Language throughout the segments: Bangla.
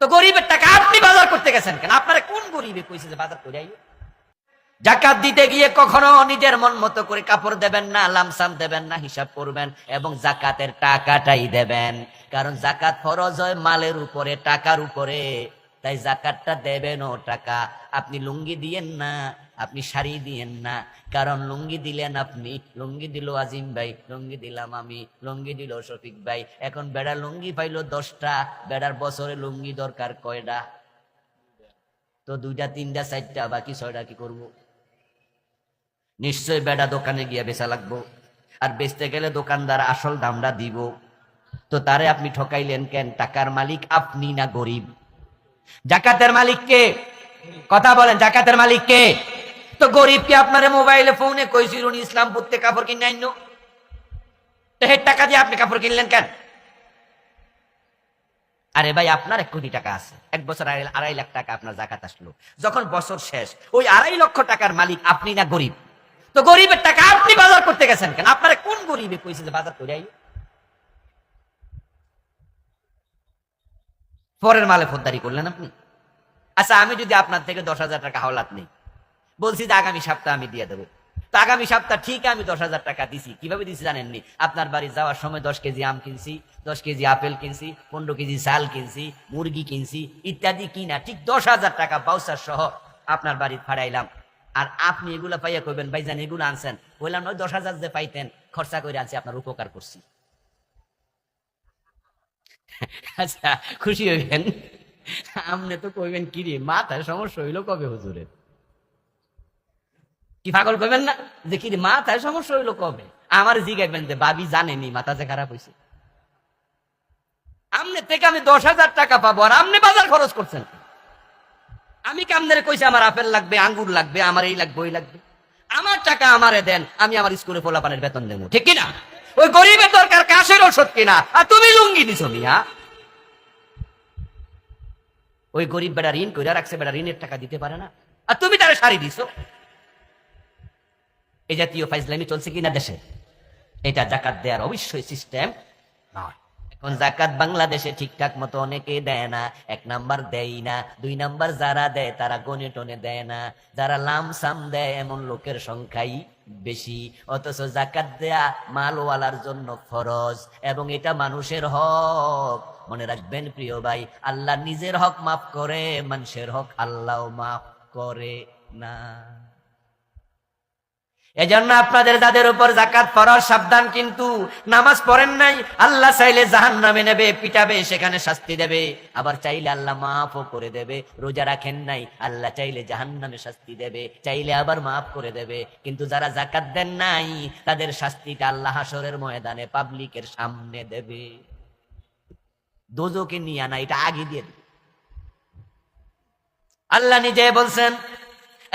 তো গরিবের টাকা আপনি বাজার করতে গেছেন কেন? আপনারা কোন গরিবে কইছে যে বাজার করে? আইও। জাকাত দিতে গিয়ে কখনো নিজের মন মতো করে কাপড় দেবেন না, লামসাম দেবেন না, হিসাব করবেন এবং জাকাতের টাকাটাই দেবেন। কারণ জাকাত ফরজ হয় মালের উপরে, টাকার উপরে। তাই জাকাতটা দেবেন ও টাকা। আপনি লুঙ্গি দিয়েন না, আপনি শাড়ি দিয়েন না। কারণ লুঙ্গি দিলেন আপনি, লুঙ্গি দিল আজিম ভাই, লুঙ্গি দিলাম আমি, লুঙ্গি দিল শফিক ভাই। এখন বেড়া লুঙ্গি পাইলো দশটা, বেড়ার বছরে লুঙ্গি দরকার কয়টা তো দুইটা, তিনটা, চারটা, বাকি ছয়টা কি করব? নিশ্চয় বেড়া দোকানে গিয়ে বেচা লাগবো। আর বেচতে গেলে দোকানদার আসল দামটা দিব। তো তারে আপনি ঠকাইলেন কেন? টাকার মালিক আপনি না গরিব? জাকাতের মালিক কে? কথা বলেন, জাকাতের মালিক কে? তো গরিব কি আপনার মোবাইলে, ফোনে কইছিল উনি ইসলাম পড়তে কাপড় কিনে আইন? তো হের টাকা দিয়ে আপনি কাপড় কিনলেন কেন? আরে ভাই, আপনার এক কোটি টাকা আছে। এক বছর আড়াই আড়াই লাখ টাকা আপনার জাকাত আসলো। যখন বছর শেষ, ওই আড়াই লক্ষ টাকার মালিক আপনি না গরিব? তো গরিবের টাকা আপনি বাজার করতে গেছেন কেন? আপনারা কোন গরিবে কইছে যে বাজার করে আই পরের মালে ফোদ্দারি করলেন আপনি? আচ্ছা আমি যদি আপনার থেকে দশ হাজার টাকা হাওলাত নেই, বলছি যে আগামী সপ্তাহ আমি দিয়ে দেবো। তো আগামী সপ্তাহ ঠিক আমি দশ হাজার টাকা দিছি। কীভাবে দিছি জানেননি? আপনার বাড়ি যাওয়ার সময় দশ কেজি আম কিনছি, দশ কেজি আপেল কিনছি, পনেরো কেজি চাল কিনছি, মুরগি কিনছি, ইত্যাদি কিনা ঠিক দশ হাজার টাকা বাউসার সহ আপনার বাড়ি ফাড়াইলাম। আর আপনি এগুলা পাইয়া কইবেন, ভাইজান, এগুলো আনছেন। বললাম নয় দশ হাজার যে পাইতেন, খরচা করে আনছি, আপনার উপকার করছি। আচ্ছা খুশি হইবেন? আপনি তো কইবেন কি রে মাথায় সমস্যা হইল কবে হুজুরের কি পাগল করবেন না? যে কি রে, মাথায় সমস্যা হইল কবে? আমার জিগাইবেন যে বাবি জানেনি মাথা যে খারাপ হয়েছে আমনে থেকে আমি দশ হাজার টাকা পাবো আর আপনি বাজার খরচ করছেন আমি কামদের কইছি আমার আপেল লাগবে আঙ্গুর লাগবে আমার এই লাগবে ওই লাগবে। আমার টাকা আমারে দেন আমি আমার স্কুলে পোলাপানের বেতন দেবো ঠিক কিনা? ওই গরিবের দরকার কাশের ওষুধ কিনা? আর তুমি লুঙ্গি দিছো মিয়া। ওই গরিব বেড়া ঋণ কইরা রাখছে, বেড়া ঋণের টাকা দিতে পারে না। আর তুমি তারা শাড়ি দিছো। এই জাতীয় ফাইজলামি চলছে কিনা দেশে? এটা জাকাত দেওয়ার অবশ্যই সিস্টেম নয়। জাকাত বাংলাদেশে ঠিকঠাক মতো অনেকে দেয় না, এক নাম্বার দেয় না, দুই নাম্বার যারা দেয় তারা গনে টনে দেয় না, যারা লাম সাম দেয় এমন লোকের সংখ্যাই বেশি, অথচ জাকাত দেয়া মালওয়ালার জন্য ফরজ, এবং এটা মানুষের হক। মনে রাখবেন প্রিয় ভাই, আল্লাহ নিজের হক মাফ করে, মানুষের হক আল্লাহ মাফ করে না। এজন্য আপনাদের যাদের উপর জাকাত ফরজ, সাবধান, কিন্তু নামাজ পড়েন নাই, আল্লাহ চাইলে জাহান নামে নেবে, পিটাবে, সেখানে শাস্তি দেবে। আবার চাইলে আল্লাহ মাফও করে দেবে, রোজা রাখেন নাই, আল্লাহ চাইলে জাহান নামে শাস্তি দেবে, চাইলে আবার মাফ করে দেবে। কিন্তু যারা জাকাত দেন নাই, তাদের শাস্তিটা আল্লাহ হাসরের ময়দানে, পাবলিকের সামনে দেবে। দোজোকে নিয়ে আনা এটা আগে দিয়ে দেবে। আল্লাহ নিজে বলছেন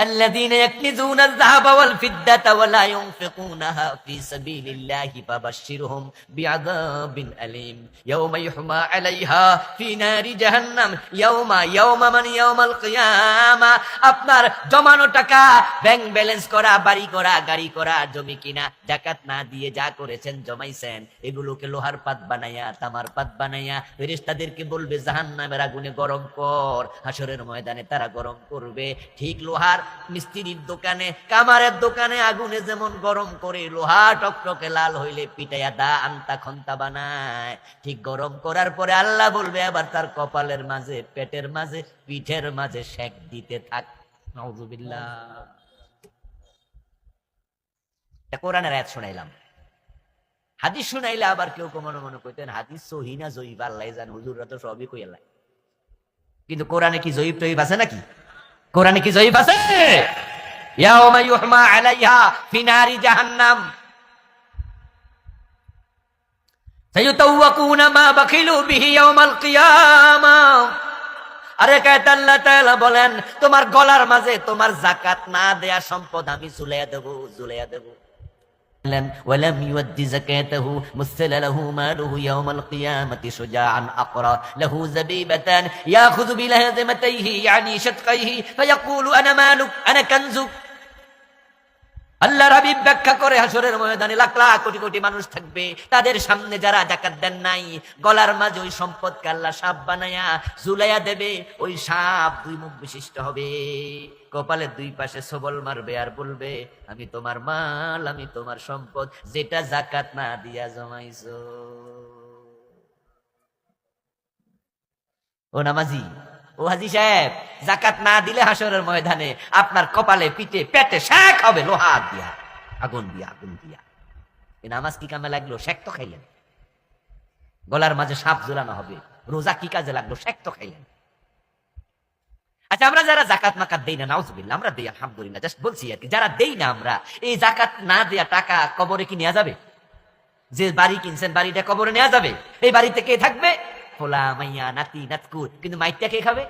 الذين يكنزون الذهب والفضة ولا ينفقونها في سبيل الله فبشرهم بعذاب أليم يوم يحمى عليها في نار جهنم يوم يوم من يوم القيامة আপনার জমানো টাকা ব্যাংক ব্যালেন্স করা বাড়ি করা গাড়ি করা জমি কিনা জাকাত না দিয়ে যা করেছেন জমাইছেন এগুলোকে লোহার পাত বানাইয়া তামার পাত বানাইয়া ফেরেশতাদেরকে বলবে জাহান্নামের আগুনে গরম কর হাসরের ময়দানে তারা গরম করবে ঠিক লোহার মিস্ত্রির দোকানে, কামারের দোকানে আগুনে যেমন গরম করে লোহা টকটকে লাল হইলে পিটাইয়া দা আন্তা খন্তা বানায়। ঠিক গরম করার পরে আল্লাহ বলবে আবার তার কপালের মাঝে, পেটের মাঝে, পিঠের মাঝে শেক দিতে থাক। নাউজুবিল্লাহ। এটা কোরআনের আয়াত শোনাইলাম। হাদিস শুনাইলে আবার কেউ মনে মনে কইতেন, হাদিস সহি না জয়ীব, আল্লাহ জান, হুজুররা তো সবই কইয়াল্লাহ কিন্তু কোরআনে কি জয়ীব টয়ীব আছে নাকি? কোরআনে কি জয়ীফ আছে? আরে বলেন, তোমার গলার মাঝে তোমার জাকাত না দেয়া সম্পদ আমি জুলাইয়া দেবো জুলাইয়া দেব। ولم يؤد زكاته مثل له ماله يوم القيامة شجاعا أقرى. له زبيبتان يأخذ بلهزمتيه يعني شدقيه فيقول أنا مالك أنا كنزك আল্লাহ রাবিব ব্যাখ্যা করে হাসরের ময়দানে লাখ লাখ কোটি কোটি মানুষ থাকবে। তাদের সামনে যারা জাকাত দেন নাই, গলার মাঝে ওই সম্পদকে আল্লাহ সাপ বানায়া ঝুলাইয়া দেবে, ওই সাপ দুই মুখ বিশিষ্ট হবে। কপালের দুই পাশে সবল মারবে আর বলবে, আমি তোমার মাল, আমি তোমার সম্পদ, যেটা জাকাত না দিয়া জমাইছো। ও নামাজি, ও হাজি সাহেব জাকাত না দিলে হাসরের ময়দানে আপনার কপালে, পিঠে, পেটে শেক হবে, লোহা দিয়া, আগুন দিয়া আগুন দিয়া। এই নামাজ কি কামে লাগল? শেক তো খাইলেন। গলার মাঝে সাপ ঝুলানো হবে, রোজা কি কাজে লাগল? শেক তো খাইলেন। আচ্ছা আমরা যারা জাকাত মাকাত দেই না, নাউজুবিল্লাহ, আমরা দেই, আলহামদুলিল্লাহ, জাস্ট বলছি আর কি, যারা দেই না আমরা, এই জাকাত না দেয়া টাকা কবরে কি নেওয়া যাবে? যে বাড়ি কিনছেন, বাড়িটা কবরে নেওয়া যাবে? এই বাড়িতে কে থাকবে? ফোলা মাইয়া, নাতি নাতকুর কিন্তু মাইকটা কে খাবে?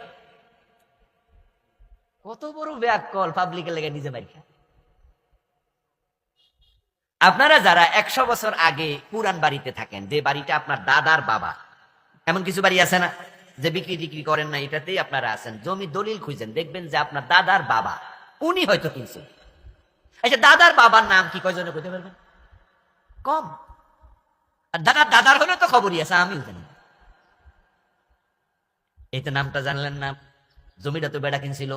কত বড় ব্যাগ কল পাবলিকের লেগে নিজে খায়। আপনারা যারা একশো বছর আগে পুরান বাড়িতে থাকেন, যে বাড়িটা আপনার দাদার বাবা, এমন কিছু বাড়ি আছে না যে বিক্রি টিক্রি করেন না, এটাতেই আপনারা আছেন। জমি দলিল খুঁজেন, দেখবেন যে আপনার দাদার বাবা, উনি হয়তো কিনছেন। আচ্ছা দাদার বাবার নাম কি কয়জনে কইতে পারবেন? কম। আর দাদার দাদার হলে তো খবরই আছে, আমিও জানি এই তো নামটা জানলেন না। জমিটা তো বেড়া কিনছিল।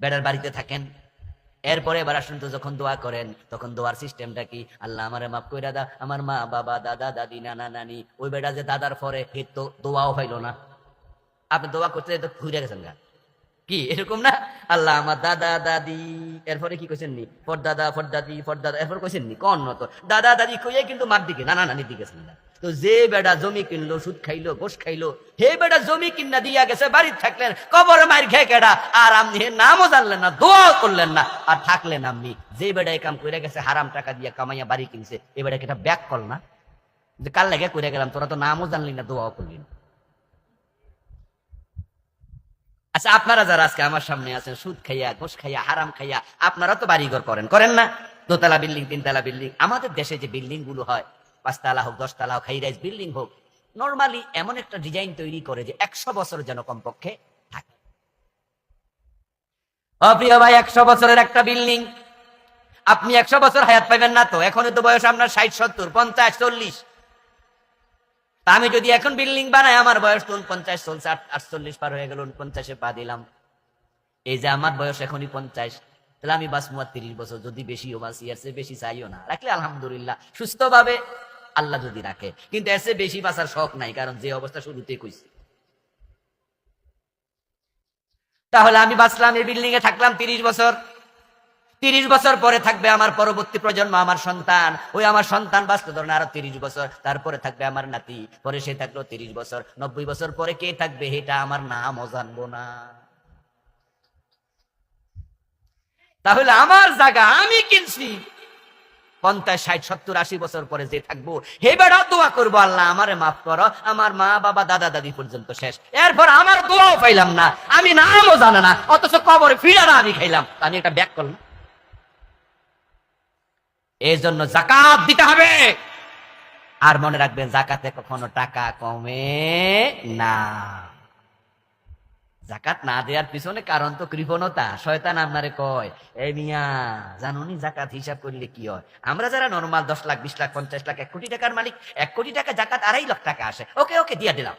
বেড়ার বাড়িতে থাকেন। এরপরে এবার আসুন তো যখন দোয়া করেন, তখন দোয়ার সিস্টেমটা কি? আল্লাহ আমারে মাফ কইরা দা, আমার মা, বাবা, দাদা, দাদি, নানা, নানি, ওই বেড়া যে দাদার পরে হে তো দোয়াও হইল না। আপনি দোয়া করতে তো ঘুরে গেছেন গা। কি, এরকম না? আল্লাহ আমার দাদা, দাদি, এরপরে কি কইছেন নি? ফর দাদা, ফর দাদি, ফর দাদা, এরপর কইছেন নি? কন তো দাদা, দাদি কইয়ে কিন্তু মার দিকে, নানা, নানির দিকে গেছেন না। তো যে বেটা জমি কিনলো, সুদ খাইলো গোস খাইলো, হে বেটা জমি কিনা দিয়া গেছে বাড়ি থাকলেন, কবর মার খেয়ে কেডা, আর আপনি হে নামও জানলেন না দোয়াও করলেন না, আর থাকলেন আপনি। যে বেটা এই কাম করে গেছে, হারাম টাকা দিয়া কামাইয়া বাড়ি কিনছে, এ বেটা এটা ব্যাক কল না। যে কাল লেগে করে গেলাম, তোরা তো নামও জানলি না, দোয়াও করলি না। আচ্ছা আপনারা যারা আজকে আমার সামনে আছেন, সুদ খাইয়া ঘুষ খাইয়া, হারাম খাইয়া, আপনারা তো বাড়িঘর করেন করেন না? দোতলা বিল্ডিং, তিনতলা বিল্ডিং, আমাদের দেশে যে বিল্ডিংগুলো হয় পাঁচতলা হোক, দশতলা হোক হাই রাইজ বিল্ডিং হোক নর্মালি এমন একটা ডিজাইন তৈরি করে যে একশো বছর যেন কমপক্ষে থাকে। অপ্রিয় ভাই, একশো বছরের একটা বিল্ডিং আপনি একশো বছর হায়াত পাইবেন না তো, এখনই তো বয়স আপনার ষাট, সত্তর, পঞ্চাশ, চল্লিশ। তা আমি যদি এখন বিল্ডিং বানাই, আমার বয়স তো পঞ্চাশ চলছে, আট- আটচল্লিশ পার হয়ে গেল পঞ্চাশে পা দিলাম। এই যে আমার বয়স এখনই পঞ্চাশ, তাহলে আমি বাস তিরিশ বছর, যদি বেশিও বাসি এর চেয়ে বেশি চাইও না। রাখলে আলহামদুলিল্লাহ, সুস্থভাবে আল্লাহ যদি রাখে। কিন্তু এসে বেশি বাঁচার শখ নাই, কারণ যে অবস্থা শুরুতেই কইছি। তাহলে আমি বাঁচলাম এই বিল্ডিং এ, থাকলাম তিরিশ বছর। তিরিশ বছর পরে থাকবে আমার পরবর্তী প্রজন্ম, আমার সন্তান। ওই আমার সন্তান বাঁচতে ধরেন আরও তিরিশ বছর। তারপরে থাকবে আমার নাতি, পরে সে থাকল তিরিশ বছর। নব্বই বছর পরে কে থাকবে এটা আমার নামও জানব না। তাহলে আমার জায়গা আমি কিনছি। পঞ্চাশ, ষাট, সত্তর, আশি বছর পরে যে থাকব, হে বেড়া দোয়া করব আল্লাহ, আমারে মাফ করো, আমার মা, বাবা, দাদা, দাদি পর্যন্ত শেষ। এরপর আমার দোয়াও পাইলাম না, আমি নামও জানা না, অথচ কবরে ফিরা না আমি খাইলাম। আমি একটা ব্যাক করলাম। এই জন্য জাকাত দিতে হবে। আর মনে রাখবেন জাকাতে কখনো টাকা কমে না। জাকাত না দেওয়ার পিছনে কারণ তো কৃপণতা, শয়তান আপনারে কয় এই মিয়া, জানুনি জাকাত হিসাব করলে কি হয়? আমরা যারা নর্মাল দশ লাখ, বিশ লাখ, পঞ্চাশ লাখ, এক কোটি টাকার মালিক, এক কোটি টাকা জাকাত আড়াই লাখ টাকা আসে। ওকে ওকে, দিয়া দিলাম।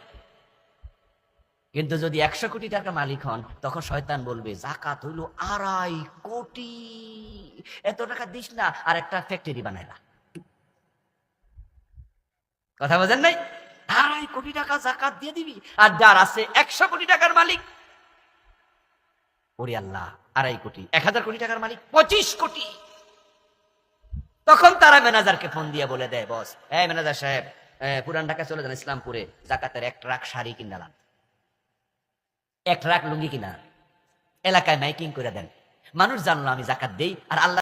কিন্তু যদি একশো কোটি টাকা মালিক হন, তখন শয়তান বলবে, জাকাত হইল আড়াই কোটি। এত টাকা দিস না, আর একটা ফ্যাক্টরি বানাইলা কথা বোঝেন নাই? আড়াই কোটি টাকা জাকাত দিয়ে দিবি, আর যার আছে একশো কোটি টাকার মালিক ওরে আল্লাহ, আড়াই কোটি, এক হাজার কোটি টাকার মালিক, পঁচিশ কোটি। তখন তারা ম্যানেজারকে ফোন দিয়ে বলে দেয়, বস হ্যাঁ ম্যানেজার সাহেব পুরান ঢাকা চলে যান, ইসলামপুরে জাকাতের এক ট্রাক শাড়ি কিনালাম এক ট্রাক লুঙ্গি কিনা এলাকায় মাইকিং করে দেন। মানুষ জানলো আমি জাকাত দেই আর আল্লাহ